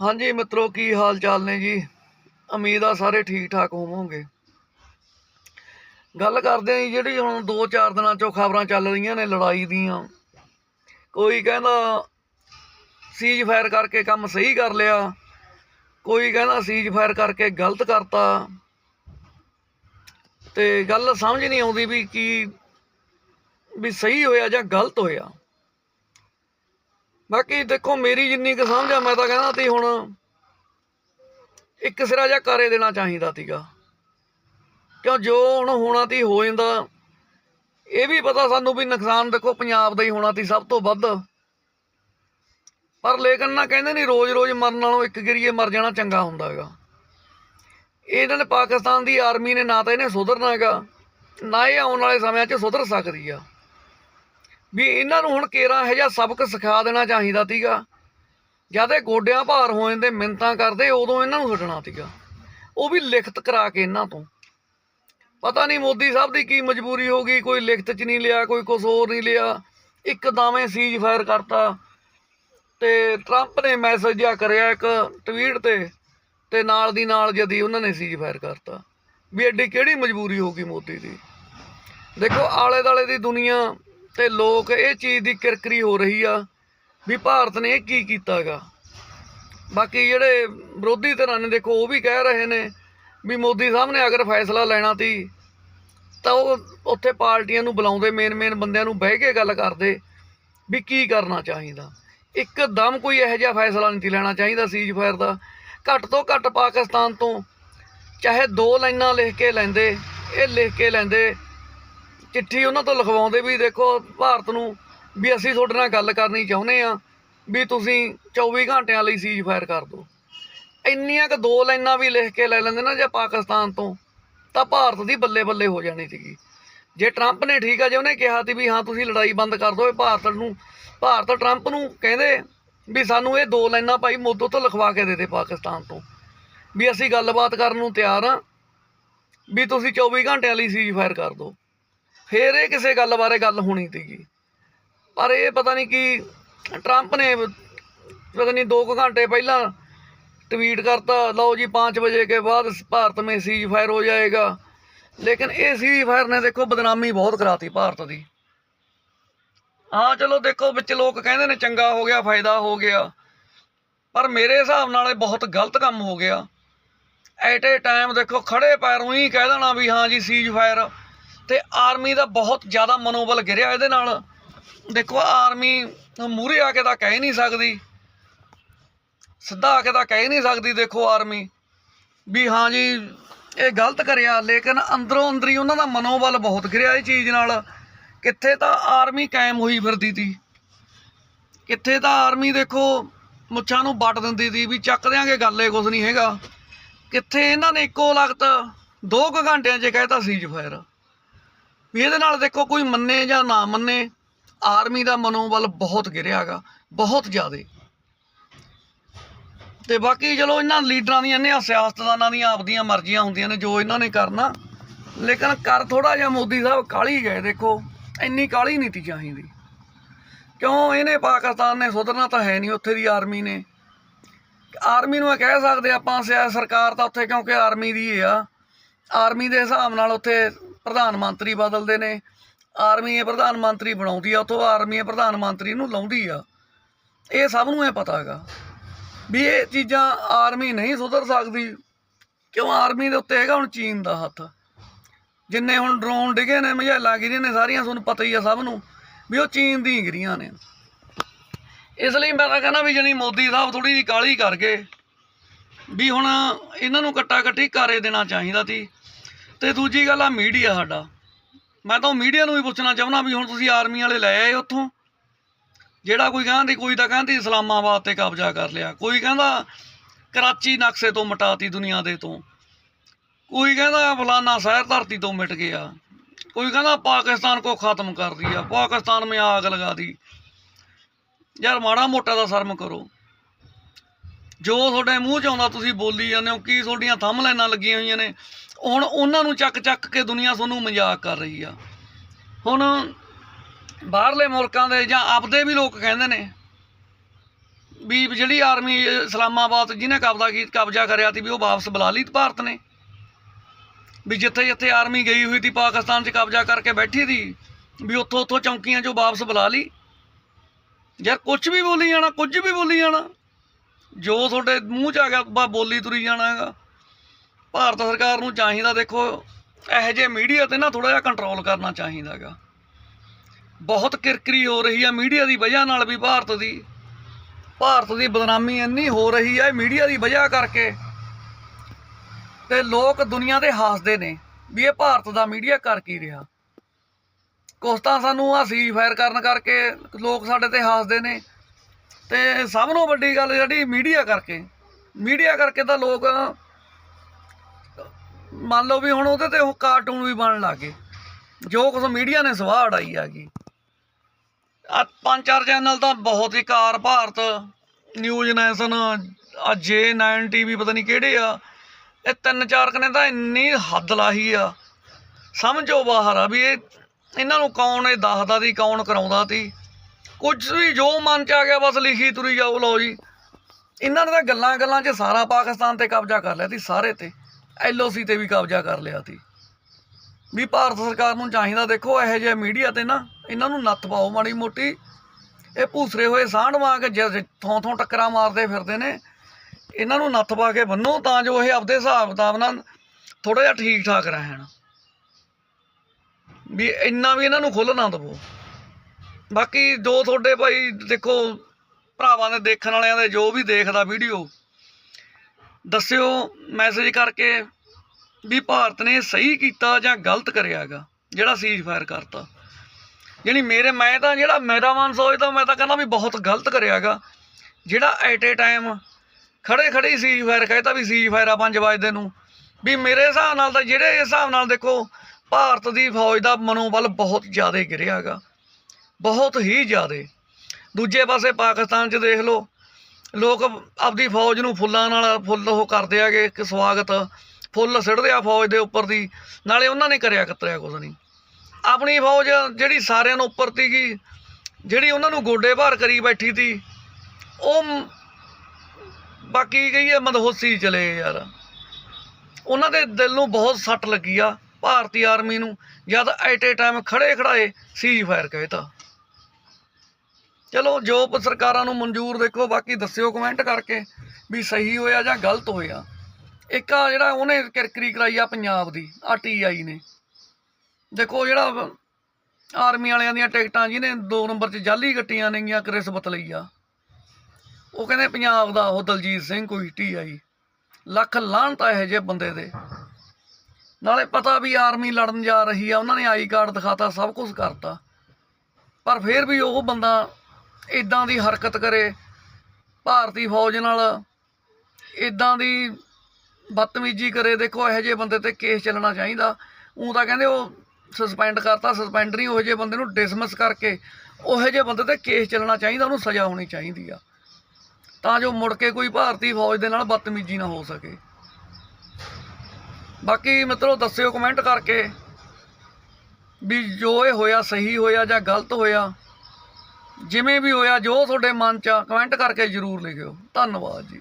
ਹਾਂਜੀ ਮਿੱਤਰੋ, ਕੀ ਹਾਲ ਚਾਲ ਨੇ ਜੀ? ਉਮੀਦ ਆ ਸਾਰੇ ਠੀਕ ਠਾਕ ਹੋਵੋਗੇ। ਗੱਲ ਕਰਦੇ ਆਂ ਜਿਹੜੀ ਹੁਣ 2-4 ਦਿਨਾਂ ਚੋਂ ਖਬਰਾਂ ਚੱਲ ਰਹੀਆਂ ਨੇ ਲੜਾਈ ਦੀਆਂ। ਕੋਈ ਕਹਿੰਦਾ ਸੀਜ਼ ਫਾਇਰ ਕਰਕੇ ਕੰਮ ਸਹੀ ਕਰ ਲਿਆ। ਕੋਈ ਕਹਿੰਦਾ ਸੀਜ਼ ਫਾਇਰ ਕਰਕੇ ਗਲਤ ਕਰਤਾ। ਤੇ ਗੱਲ ਸਮਝ ਨਹੀਂ ਆਉਂਦੀ ਵੀ ਕੀ, ਵੀ ਸਹੀ ਹੋਇਆ ਜਾਂ ਗਲਤ ਹੋਇਆ। ਬਾਕੀ ਦੇਖੋ ਮੇਰੀ ਜਿੰਨੀ ਕੁ ਸਮਝ ਆ, ਮੈਂ ਤਾਂ ਕਹਿੰਦਾ ਤੀ ਹੁਣ ਇੱਕ ਸਿਰਾ ਜਿਹਾ ਕਰੇ ਦੇਣਾ ਚਾਹੀਦਾ ਸੀਗਾ। ਕਿਉਂ ਜੋ ਹੁਣ ਹੋਣਾ ਤੀ ਹੋ ਜਾਂਦਾ। ਇਹ ਵੀ ਪਤਾ ਸਾਨੂੰ ਵੀ ਨੁਕਸਾਨ ਦੇਖੋ ਪੰਜਾਬ ਦਾ ਹੀ ਹੋਣਾ ਤੀ ਸਭ ਤੋਂ ਵੱਧ। ਪਰ ਲੇਕਿਨ ਨਾ ਕਹਿੰਦੇ ਨਹੀਂ ਰੋਜ਼-ਰੋਜ਼ ਮਰਨ ਨਾਲੋਂ ਇੱਕ ਗਿਰੀਏ ਮਰ ਜਾਣਾ ਚੰਗਾ ਹੁੰਦਾ ਹੈਗਾ। ਇਹਨਾਂ ਨੇ ਪਾਕਿਸਤਾਨ ਦੀ ਆਰਮੀ ਨੇ ਨਾ ਤਾਂ ਇਹਨੇ ਸੁਧਰਨਾ ਹੈਗਾ, ਨਾ ਇਹ ਆਉਣ ਵਾਲੇ ਸਮਿਆਂ 'ਚ ਸੁਧਰ ਸਕਦੀ ਆ। ਵੀ ਇਹਨਾਂ ਨੂੰ ਹੁਣ ਕੇਰਾ ਇਹ ਜਿਹਾ ਸਬਕ ਸਿਖਾ ਦੇਣਾ ਚਾਹੀਦਾ ਸੀਗਾ ਜਦ ਇਹ ਗੋਡਿਆਂ ਭਾਰ ਹੋ ਜਾਂਦੇ ਮਿੰਤਾਂ ਕਰਦੇ, ਉਦੋਂ ਇਹਨਾਂ ਨੂੰ ਛੱਡਣਾ ਸੀਗਾ ਉਹ ਵੀ ਲਿਖਤ ਕਰਾ ਕੇ ਇਹਨਾਂ ਤੋਂ। ਪਤਾ ਨਹੀਂ ਮੋਦੀ ਸਾਹਿਬ ਦੀ ਕੀ ਮਜਬੂਰੀ ਹੋ ਗਈ, ਕੋਈ ਲਿਖਤ 'ਚ ਨਹੀਂ ਲਿਆ, ਕੋਈ ਕੁਝ ਹੋਰ ਨਹੀਂ ਲਿਆ। ਇੱਕ ਦਾਵੇਂ ਸੀਜ਼ ਫਾਇਰ ਕਰਤਾ। ਤੇ ਟਰੰਪ ਨੇ ਮੈਸੇਜ ਜਿਹਾ ਕਰਿਆ ਇੱਕ ਟਵੀਟ ਤੇ ਤੇ ਨਾਲ ਦੀ ਨਾਲ ਜਦੀ ਉਹਨਾਂ ਨੇ ਸੀਜ਼ ਫਾਇਰ ਕਰਤਾ। ਵੀ ਐਡੀ ਕਿਹੜੀ ਮਜਬੂਰੀ ਹੋ ਗਈ ਮੋਦੀ ਦੀ। ਦੇਖੋ ਆਲੇ ਦਾਲੇ ਦੀ ਦੁਨੀਆ ਤੇ ਲੋਕ ਇਹ ਚੀਜ਼ ਦੀ ਕਿਰਕਰੀ ਹੋ ਰਹੀ ਆ ਵੀ ਭਾਰਤ ਨੇ ਇਹ ਕੀ ਕੀਤਾਗਾ। ਬਾਕੀ ਜਿਹੜੇ ਵਿਰੋਧੀ ਧਿਰਾਂ ਨੇ, ਦੇਖੋ, ਉਹ ਵੀ ਕਹਿ ਰਹੇ ਨੇ ਵੀ ਮੋਦੀ ਸਾਹਿਬ ਨੇ ਅਗਰ ਫੈਸਲਾ ਲੈਣਾ ਤੀ ਤਾਂ ਉਹ ਉੱਥੇ ਪਾਰਟੀਆਂ ਨੂੰ ਬੁਲਾਉਂਦੇ ਮੇਨ ਮੇਨ ਬੰਦਿਆਂ ਨੂੰ ਬਹਿ ਕੇ ਗੱਲ ਕਰਦੇ ਵੀ ਕੀ ਕਰਨਾ ਚਾਹੀਦਾ। ਇੱਕਦਮ ਕੋਈ ਇਹੋ ਜਿਹਾ ਫੈਸਲਾ ਨਹੀਂ ਸੀ ਲੈਣਾ ਚਾਹੀਦਾ ਸੀਜ਼ ਫਾਇਰ ਦਾ। ਘੱਟ ਤੋਂ ਘੱਟ ਪਾਕਿਸਤਾਨ ਤੋਂ ਚਾਹੇ ਦੋ ਲਾਈਨਾਂ ਲਿਖ ਕੇ ਲੈਂਦੇ, ਇਹ ਲਿਖ ਕੇ ਲੈਂਦੇ ਚਿੱਠੀ ਉਹਨਾਂ ਤੋਂ ਲਿਖਵਾਉਂਦੇ ਵੀ ਦੇਖੋ ਭਾਰਤ ਨੂੰ ਵੀ ਅਸੀਂ ਤੁਹਾਡੇ ਨਾਲ ਗੱਲ ਕਰਨੀ ਚਾਹੁੰਦੇ ਆ ਵੀ ਤੁਸੀਂ 24 ਘੰਟਿਆਂ ਲਈ ਸੀਜ਼ ਫਾਇਰ ਕਰ ਦਿਓ। ਇੰਨੀਆਂ ਕ ਦੋ ਲਾਈਨਾਂ ਵੀ ਲਿਖ ਕੇ ਲੈ ਲੈਂਦੇ ਨਾ ਜੇ ਪਾਕਿਸਤਾਨ ਤੋਂ, ਤਾਂ ਭਾਰਤ ਦੀ ਬੱਲੇ ਬੱਲੇ ਹੋ ਜਾਣੀ ਸੀਗੀ। ਜੇ ਟਰੰਪ ਨੇ ਠੀਕ ਆ, ਜੇ ਉਹਨੇ ਕਿਹਾ ਸੀ ਵੀ ਹਾਂ, ਤੁਸੀਂ ਲੜਾਈ ਬੰਦ ਕਰ ਦਿਓ, ਇਹ ਭਾਰਤ ਨੂੰ, ਭਾਰਤ ਟਰੰਪ ਨੂੰ ਕਹਿੰਦੇ ਵੀ ਸਾਨੂੰ ਇਹ ਦੋ ਲਾਈਨਾਂ ਭਾਈ ਮੋਦੋ ਤੋਂ ਲਿਖਵਾ ਕੇ ਦੇ ਦੇ ਪਾਕਿਸਤਾਨ ਤੋਂ। ਵੀ ਅਸੀਂ ਗੱਲਬਾਤ ਕਰਨ ਨੂੰ ਤਿਆਰ ਆ ਵੀ ਤੁਸੀਂ 24 ਘੰਟਿਆਂ ਲਈ ਸੀਜ਼ ਫਾਇਰ ਕਰ ਦਿਓ। ਫੇਰ ਇਹ ਕਿਸੇ ਗੱਲ ਬਾਰੇ ਗੱਲ ਹੋਣੀ ਸੀਗੀ ਪਰ ਇਹ ਪਤਾ ਨਹੀਂ ਕੀ ਟਰੰਪ ਨੇ ਪਤਾ ਨਹੀਂ 2 ਘੰਟੇ ਪਹਿਲਾਂ ट्वीट करता लो जी पाँच बजे के बाद भारत में सीज फायर हो जाएगा लेकिन ये सीज फायर ने देखो बदनामी बहुत कराती भारत ਦੀ ਹਾਂ ਚਲੋ ਦੇਖੋ ਵਿੱਚ ਲੋਕ ਕਹਿੰਦੇ ਨੇ ਚੰਗਾ ਹੋ ਗਿਆ ਫਾਇਦਾ ਹੋ ਗਿਆ ਪਰ ਮੇਰੇ ਹਿਸਾਬ ਨਾਲ ਇਹ ਬਹੁਤ ਗਲਤ ਕੰਮ ਹੋ ਗਿਆ ਐਟ ਏ ਟਾਈਮ ਦੇਖੋ ਖੜੇ ਪੈਰੋਂ ਹੀ ਕਹਿ ਦੇਣਾ ਵੀ ਹਾਂ ਜੀ ਸੀਜ ਫਾਇਰ ਤੇ ਆਰਮੀ ਦਾ ਬਹੁਤ ਜ਼ਿਆਦਾ ਮਨੋਬਲ ਗਿਰਿਆ ਇਹਦੇ ਨਾਲ। ਦੇਖੋ, ਆਰਮੀ ਮੂਰੇ ਆ ਕੇ ਤਾਂ ਕਹਿ ਨਹੀਂ ਸਕਦੀ। ਸਿੱਧਾ ਆ ਕੇ ਤਾਂ ਕਹਿ ਨਹੀਂ ਸਕਦੀ, ਦੇਖੋ ਆਰਮੀ। ਵੀ ਹਾਂ ਜੀ, ਇਹ ਗਲਤ ਕਰਿਆ, ਲੇਕਿਨ ਅੰਦਰੋਂ ਅੰਦਰੀ ਉਹਨਾਂ ਦਾ ਮਨੋਬਲ ਬਹੁਤ ਗਿਰਿਆ ਇਹ ਚੀਜ਼ ਨਾਲ। ਕਿੱਥੇ ਤਾਂ ਆਰਮੀ ਕਾਇਮ ਹੋਈ ਫਿਰਦੀ ਤੀ। ਕਿੱਥੇ ਤਾਂ ਆਰਮੀ ਦੇਖੋ, ਮੁੱਛਾਂ ਨੂੰ ਵੱਟ ਦਿੰਦੀ ਸੀ ਵੀ ਚੱਕ ਦਿਆਂਗੇ, ਗੱਲ ਇਹ ਕੁਝ ਨਹੀਂ ਹੈਗਾ। ਕਿੱਥੇ ਇਹਨਾਂ ਨੇ ਇੱਕੋ ਲਗਤ 2 ਕੁ ਘੰਟਿਆਂ 'ਚ ਕਹਿਤਾ ਸੀਜ ਫਾਇਰ ਵੀ ਇਹਦੇ ਨਾਲ ਦੇਖੋ ਕੋਈ ਮੰਨੇ ਜਾਂ ਨਾ ਮੰਨੇ, ਆਰਮੀ ਦਾ ਮਨੋਬਲ ਬਹੁਤ ਗਿਰਿਆਗਾ ਬਹੁਤ ਜ਼ਿਆਦੇ। ਤੇ ਬਾਕੀ ਚਲੋ ਇਹਨਾਂ ਲੀਡਰਾਂ ਦੀਆਂ ਇਹਨਾਂ ਸਿਆਸਤਦਾਨਾਂ ਦੀਆਂ ਆਪਦੀਆਂ ਮਰਜ਼ੀਆਂ ਹੁੰਦੀਆਂ ਨੇ, ਜੋ ਇਹਨਾਂ ਨੇ ਕਰਨਾ। ਲੇਕਿਨ ਕਰ ਥੋੜਾ ਜਿਹਾ ਮੋਦੀ ਸਾਹਿਬ ਕਾਲੀ ਗਏ ਦੇਖੋ, ਇੰਨੀ ਕਾਲੀ ਨਹੀਂ ਤੀ ਚਾਹੀਦੀ। ਕਿਉਂ? ਇਹਨੇ ਪਾਕਿਸਤਾਨ ਨੇ ਸੁਧਰਨਾ ਤਾਂ ਹੈ ਨਹੀਂ ਉੱਥੇ ਦੀ ਆਰਮੀ ਨੇ। ਆਰਮੀ ਨੂੰ ਇਹ ਕਹਿ ਸਕਦੇ ਆਪਾਂ ਸਿਆ ਸਰਕਾਰ ਤਾਂ ਉੱਥੇ ਕਿਉਂਕਿ ਆਰਮੀ ਦੀ ਆ। ਆਰਮੀ ਦੇ ਹਿਸਾਬ ਨਾਲ ਉੱਥੇ ਪ੍ਰਧਾਨ ਮੰਤਰੀ ਬਦਲਦੇ ਨੇ। ਆਰਮੀ ਇਹ ਪ੍ਰਧਾਨ ਮੰਤਰੀ ਬਣਾਉਂਦੀ ਆ, ਉੱਥੋਂ ਆਰਮੀ ਇਹ ਪ੍ਰਧਾਨ ਮੰਤਰੀ ਨੂੰ ਲਾਉਂਦੀ ਆ। ਇਹ ਸਭ ਨੂੰ ਇਹ ਪਤਾ ਹੈਗਾ ਵੀ ਇਹ ਚੀਜ਼ਾਂ ਆਰਮੀ ਨਹੀਂ ਸੁਧਰ ਸਕਦੀ। ਕਿਉਂ? ਆਰਮੀ ਦੇ ਉੱਤੇ ਹੈਗਾ ਹੁਣ ਚੀਨ ਦਾ ਹੱਥ। ਜਿੰਨੇ ਹੁਣ ਡਰੋਨ ਡਿਗੇ ਨੇ ਮਝੈਲਾਂ ਗਿਰੀਆਂ ਨੇ, ਸਾਰੀਆਂ ਤੁਹਾਨੂੰ ਪਤਾ ਹੀ ਆ ਸਭ ਨੂੰ ਵੀ ਉਹ ਚੀਨ ਦੀ ਗਿਰੀਆਂ ਨੇ। ਇਸ ਲਈ ਮੈਂ ਤਾਂ ਕਹਿੰਦਾ ਵੀ ਜਣੀ ਮੋਦੀ ਸਾਹਿਬ ਥੋੜੀ ਜਿਹੀ ਕਾਲੀ ਕਰਕੇ ਵੀ ਹੁਣ ਇਹਨਾਂ ਨੂੰ ਕੱਟਾ ਕੱਟੀ ਕਾਰੇ ਦੇਣਾ ਚਾਹੀਦਾ ਸੀ। ਤੇ ਦੂਜੀ ਗੱਲ ਆ ਮੀਡੀਆ ਸਾਡਾ। ਮੈਂ ਤਾਂ ਮੀਡੀਆ ਨੂੰ ਵੀ ਪੁੱਛਣਾ ਚਾਹੁੰਦਾ ਵੀ ਹੁਣ ਤੁਸੀਂ ਆਰਮੀ ਵਾਲੇ ਲੈ ਆਏ ਉੱਥੋਂ। ਜਿਹੜਾ ਕੋਈ ਕਹਿੰਦੀ, ਕੋਈ ਤਾਂ ਕਹਿੰਦੀ ਇਸਲਾਮਾਬਾਦ ਤੇ ਕਬਜ਼ਾ ਕਰ ਲਿਆ। ਕੋਈ ਕਹਿੰਦਾ ਕਰਾਚੀ ਨਕਸ਼ੇ ਤੋਂ ਮਟਾਤੀ ਦੁਨੀਆ ਦੇ ਤੋਂ। ਕੋਈ ਕਹਿੰਦਾ ਫਲਾਨਾ ਸ਼ਹਿਰ ਧਰਤੀ ਤੋਂ ਮਿਟ ਗਿਆ। ਕੋਈ ਕਹਿੰਦਾ ਪਾਕਿਸਤਾਨ ਕੋ ਖਤਮ ਕਰ ਦਿਆ ਪਾਕਿਸਤਾਨ ਮੇ ਆਗ ਲਗਾ ਦੀ। ਯਾਰ ਮਾੜਾ ਮੋਟਾ ਦਾ ਸ਼ਰਮ ਕਰੋ। ਜੋ ਤੁਹਾਡੇ ਮੂੰਹ ਚ ਆਉਂਦਾ, ਤੁਸੀਂ ਬੋਲੀ ਜਾਂਦੇ ਹੋ, ਕੀ ਤੁਹਾਡੀਆਂ ਥੰਮ ਲਾਈਨਾਂ ਲੱਗੀਆਂ ਹੋਈਆਂ ਨੇ? ਹੁਣ ਉਹਨਾਂ ਨੂੰ ਚੱਕ ਚੱਕ ਕੇ ਦੁਨੀਆ ਤੁਹਾਨੂੰ ਮਜ਼ਾਕ ਕਰ ਰਹੀ ਆ। ਹੁਣ ਬਾਹਰਲੇ ਮੁਲਕਾਂ ਦੇ ਜਾਂ ਆਪਦੇ ਵੀ ਲੋਕ ਕਹਿੰਦੇ ਨੇ ਵੀ ਜਿਹੜੀ ਆਰਮੀ ਇਸਲਾਮਾਬਾਦ ਜਿਹਨੇ ਕਬਜ਼ਾ ਕੀ, ਕਬਜ਼ਾ ਕਰਿਆ ਸੀ ਵੀ ਉਹ ਵਾਪਸ ਬੁਲਾ ਲਈ ਭਾਰਤ ਨੇ। ਵੀ ਜਿੱਥੇ ਜਿੱਥੇ ਆਰਮੀ ਗਈ ਹੋਈ ਸੀ, ਪਾਕਿਸਤਾਨ 'ਚ ਕਬਜ਼ਾ ਕਰਕੇ ਬੈਠੀ ਸੀ, ਵੀ ਉੱਥੋਂ ਉੱਥੋਂ ਚੌਂਕੀਆਂ 'ਚੋਂ ਵਾਪਸ ਬੁਲਾ ਲਈ। ਯਾਰ ਕੁਝ ਵੀ ਬੋਲੀ ਜਾਣਾ, ਕੁਝ ਵੀ ਬੋਲੀ ਜਾਣਾ। ਜੋ ਤੁਹਾਡੇ ਮੂੰਹ 'ਚ ਆ ਗਿਆ, ਬਾ ਬੋਲੀ ਤੁਰੀ ਜਾਣਾ ਹੈਗਾ। ਭਾਰਤ ਸਰਕਾਰ ਨੂੰ ਚਾਹੀਦਾ ਦੇਖੋ, ਇਹੋ ਜਿਹੇ ਮੀਡੀਆ ਤੇ ਨਾ ਥੋੜਾ ਜਿਹਾ ਕੰਟਰੋਲ ਕਰਨਾ ਚਾਹੀਦਾ ਹੈਗਾ। ਬਹੁਤ ਕਿਰਕਰੀ ਹੋ ਰਹੀ ਆ ਮੀਡੀਆ ਦੀ ਵਜ੍ਹਾ ਨਾਲ ਵੀ ਭਾਰਤ ਦੀ ਭਾਰਤ ਦੀ ਬਦਨਾਮੀ ਇੰਨੀ ਹੋ ਰਹੀ ਹੈ ਮੀਡੀਆ ਦੀ ਵਜ੍ਹਾ ਕਰਕੇ। ਤੇ ਲੋਕ ਦੁਨੀਆ ਤੇ ਹੱਸਦੇ ਨੇ ਵੀ ਇਹ ਭਾਰਤ ਦਾ ਮੀਡੀਆ ਕਰ ਕੀ ਰਿਹਾ। ਕੁਛ ਤਾਂ ਸਾਨੂੰ ਹਾਸੀ ਫਾਇਰ ਕਰਨ ਕਰਕੇ ਲੋਕ ਸਾਡੇ ਤੇ ਹੱਸਦੇ ਨੇ। ਤੇ ਸਭ ਨੂੰ ਵੱਡੀ ਗੱਲ ਜਿਹੜੀ ਮੀਡੀਆ ਕਰਕੇ ਮੀਡੀਆ ਕਰਕੇ ਤਾਂ ਲੋਕ ਮੰਨ ਲਓ ਵੀ ਹੁਣ ਉਹਦੇ ਤੇ ਉਹ ਕਾਰਟੂਨ ਵੀ ਬਣਨ ਲੱਗੇ ਜੋ ਕੁਛ ਮੀਡੀਆ ਨੇ ਸਵਾਹ ਉਡਾਈ ਹੈਗੀ। ਆ ਪੰਜ ਚਾਰ ਚੈਨਲ ਤਾਂ ਬਹੁਤ ਹੀ ਕਾਰ ਭਾਰਤ ਨਿਊਜ਼ ਨੈਸ਼ਨ ਆ ਜੇ9 ਟੀਵੀ ਪਤਾ ਨਹੀਂ ਕਿਹੜੇ ਆ। ਇਹ ਤਿੰਨ ਚਾਰ ਕਨੇ ਤਾਂ ਇੰਨੀ ਹੱਦ ਲਾਹੀ ਆ। ਸਮਝੋ ਬਾਹਰ ਆ ਵੀ ਇਹ, ਇਹਨਾਂ ਨੂੰ ਕੌਣ ਇਹ ਦੱਸਦਾ ਦੀ ਕੌਣ ਕਰਾਉਂਦਾ ਤੀ ਕੁਝ ਵੀ ਜੋ ਮਨ ਚ ਆ ਗਿਆ ਬਸ ਲਿਖੀ ਤੁਰੀ ਜਾਓ, ਲਓ ਜੀ। ਇਹਨਾਂ ਨੇ ਤਾਂ ਗੱਲਾਂ ਗੱਲਾਂ 'ਚ ਸਾਰਾ ਪਾਕਿਸਤਾਨ ਤੇ ਕਬਜ਼ਾ ਕਰ ਲਿਆ ਸੀ, ਸਾਰੇ ਤੇ। ਐਲਓਸੀ ਤੇ ਵੀ ਕਬਜ਼ਾ ਕਰ ਲਿਆ ਸੀ। ਵੀ ਭਾਰਤ ਸਰਕਾਰ ਨੂੰ ਚਾਹੀਦਾ ਦੇਖੋ ਇਹੋ ਜਿਹੇ ਮੀਡੀਆ ਤੇ ਨਾ, ਇਹਨਾਂ ਨੂੰ ਨੱਥ ਪਾਓ ਮਾੜੀ ਮੋਟੀ। ਇਹ ਭੂਸਰੇ ਹੋਏ ਸਾਂਢ ਵਾਂਗ ਜਿ ਥੋਂ ਥੋਂ ਟੱਕਰਾਂ ਮਾਰਦੇ ਫਿਰਦੇ ਨੇ। ਇਹਨਾਂ ਨੂੰ ਨੱਥ ਪਾ ਕੇ ਬੰਨੋ ਤਾਂ ਜੋ ਇਹ ਆਪਦੇ ਹਿਸਾਬ ਕਿਤਾਬ ਨਾਲ ਥੋੜਾ ਜਿਹਾ ਠੀਕ ਠਾਕ ਰਹਿਣ। ਵੀ ਇੰਨਾ ਵੀ ਇਹਨਾਂ ਨੂੰ ਖੁੱਲ੍ਹ ਨਾ ਦੇਵੋ। ਬਾਕੀ ਜੋ ਤੁਹਾਡੇ ਭਾਈ ਦੇਖੋ, ਭਰਾਵਾਂ ਦੇ ਦੇਖਣ ਵਾਲਿਆਂ ਦੇ ਜੋ ਵੀ ਦੇਖਦਾ ਵੀਡੀਓ ਦੱਸਿਓ ਮੈਸੇਜ ਕਰਕੇ ਵੀ ਭਾਰਤ ਨੇ ਸਹੀ ਕੀਤਾ ਜਾਂ ਗਲਤ ਕਰਿਆ ਕਰਿਆਗਾ ਜਿਹੜਾ ਸੀਜ਼ ਫਾਇਰ ਕਰਤਾ। ਯਾਨੀ ਮੇਰੇ, ਮੈਂ ਤਾਂ ਜਿਹੜਾ ਮੇਰਾ ਮਨ ਸੋਚਦਾ ਮੈਂ ਤਾਂ ਕਹਿੰਦਾ ਵੀ ਬਹੁਤ ਗਲਤ ਕਰਿਆ ਕਰਿਆਗਾ ਜਿਹੜਾ ਐਟ ਏ ਟਾਈਮ ਖੜੇ ਖੜੇ ਸੀਜ਼ ਫਾਇਰ ਕਹਿਤਾ ਵੀ ਸੀਜ਼ ਫਾਇਰ ਆ 5 ਵਜੇ ਨੂੰ। ਵੀ ਮੇਰੇ ਹਿਸਾਬ ਨਾਲ ਤਾਂ ਜਿਹੜੇ ਹਿਸਾਬ ਨਾਲ ਦੇਖੋ, ਭਾਰਤ ਦੀ ਫੌਜ ਦਾ ਮਨੋਬਲ ਬਹੁਤ ਜ਼ਿਆਦਾ ਗਿਰਿਆ ਹੈਗਾ। ਬਹੁਤ ਹੀ ਜ਼ਿਆਦਾ। ਦੂਜੇ ਪਾਸੇ ਪਾਕਿਸਤਾਨ 'ਚ ਦੇਖ ਲਓ ਲੋਕ ਆਪਦੀ ਫੌਜ ਨੂੰ ਫੁੱਲਾਂ ਨਾਲ ਫੁੱਲ ਉਹ ਕਰਦੇ ਆਗੇ ਕਿ ਸਵਾਗਤ। ਫੁੱਲ ਸਿੱਟਦੇ ਆ ਫੌਜ ਦੇ ਉੱਪਰ ਦੀ, ਨਾਲੇ ਉਹਨਾਂ ਨੇ ਕਰਿਆ ਕਤਰਿਆ ਕੁਝ ਨਹੀਂ। ਆਪਣੀ ਫੌਜ ਜਿਹੜੀ ਸਾਰਿਆਂ ਨੂੰ ਉੱਪਰ ਤੀਗੀ ਜਿਹੜੀ ਉਹਨਾਂ ਨੂੰ ਗੋਡੇ ਭਾਰ ਕਰੀ ਬੈਠੀ ਤੀ, ਉਹ ਬਾਕੀ ਗਈ ਹੈ ਮਦਹੋਸੀ ਚਲੇ ਯਾਰ। ਉਹਨਾਂ ਦੇ ਦਿਲ ਨੂੰ ਬਹੁਤ ਸੱਟ ਲੱਗੀ ਆ, ਭਾਰਤੀ ਆਰਮੀ ਨੂੰ, ਜਦ ਐਟ ਏ ਟਾਈਮ ਖੜੇ ਖੜਾਏ ਸੀਜ਼ ਫਾਇਰ ਕਹਿਤਾ ਚਲੋ ਜੋ ਸਰਕਾਰਾਂ ਨੂੰ ਮਨਜ਼ੂਰ ਦੇਖੋ, ਬਾਕੀ ਦੱਸਿਓ ਕਮੈਂਟ ਕਰਕੇ ਵੀ ਸਹੀ ਹੋਇਆ ਜਾਂ ਗਲਤ ਹੋਇਆ। ਇੱਕ ਆ ਜਿਹੜਾ ਉਹਨੇ ਕਿਰਕਰੀ ਕਰਾਈ ਆ ਪੰਜਾਬ ਦੀ, ਆ ਟੀਆਈ ਨੇ। ਦੇਖੋ ਜਿਹੜਾ ਆਰਮੀ ਵਾਲਿਆਂ ਦੀਆਂ ਟਿਕਟਾਂ ਜਿਹਨੇ 2 ਨੰਬਰ 'ਚ ਜਾਲੀ ਗੱਟੀਆਂ ਨੇਗੀਆਂ ਕਿ ਲਈ ਆ। ਉਹ ਕਹਿੰਦੇ ਪੰਜਾਬ ਦਾ ਉਹ ਦਲਜੀਤ ਸਿੰਘ ਕੋਈ ਟੀਆਈ ਲੱਖ ਲਾਹਨਤ ਇਹੋ ਜਿਹੇ ਬੰਦੇ ਦੇ। ਨਾਲੇ ਪਤਾ ਵੀ ਆਰਮੀ ਲੜਨ ਜਾ ਰਹੀ ਆ, ਉਹਨਾਂ ਨੇ ਆਈ ਕਾਰਡ ਦਿਖਾਤਾ, ਸਭ ਕੁਝ ਕਰਤਾ। ਪਰ ਫਿਰ ਵੀ ਉਹ ਬੰਦਾ ਇਦਾਂ ਦੀ ਹਰਕਤ ਕਰੇ, ਭਾਰਤੀ ਫੌਜ ਨਾਲ ਇਦਾਂ ਦੀ ਬਦਤਮੀਜ਼ੀ ਕਰੇ, ਦੇਖੋ ਇਹੋ ਜਿਹੇ ਬੰਦੇ ਤੇ ਕੇਸ ਚੱਲਣਾ ਚਾਹੀਦਾ। ਉਹ ਤਾਂ ਕਹਿੰਦੇ ਉਹ ਸਸਪੈਂਡ ਕਰਤਾ ਸਸਪੈਂਡ ਨਹੀਂ, ਉਹੋ ਜਿਹੇ ਬੰਦੇ ਨੂੰ ਡਿਸਮਿਸ ਕਰਕੇ ਉਹੋ ਜਿਹੇ ਬੰਦੇ ਤੇ ਕੇਸ ਚੱਲਣਾ ਚਾਹੀਦਾ, ਉਹਨੂੰ ਸਜ਼ਾ ਹੋਣੀ ਚਾਹੀਦੀ ਆ। ਤਾਂ ਜੋ ਮੁੜ ਕੇ ਕੋਈ ਭਾਰਤੀ ਫੌਜ ਦੇ ਨਾਲ ਬਦਤਮੀਜ਼ੀ ਨਾ ਹੋ ਸਕੇ। ਬਾਕੀ ਮਿੱਤਰੋ, ਦੱਸਿਓ ਕਮੈਂਟ ਕਰਕੇ ਵੀ ਜੋ ਇਹ ਹੋਇਆ, ਸਹੀ ਹੋਇਆ ਜਾਂ ਗਲਤ ਹੋਇਆ। ਜਿਵੇਂ ਵੀ ਹੋਇਆ ਜੋ ਤੁਹਾਡੇ ਮਨ ਚ ਆ ਕਮੈਂਟ ਕਰਕੇ ਜਰੂਰ ਲਿਖਿਓ। ਧੰਨਵਾਦ ਜੀ।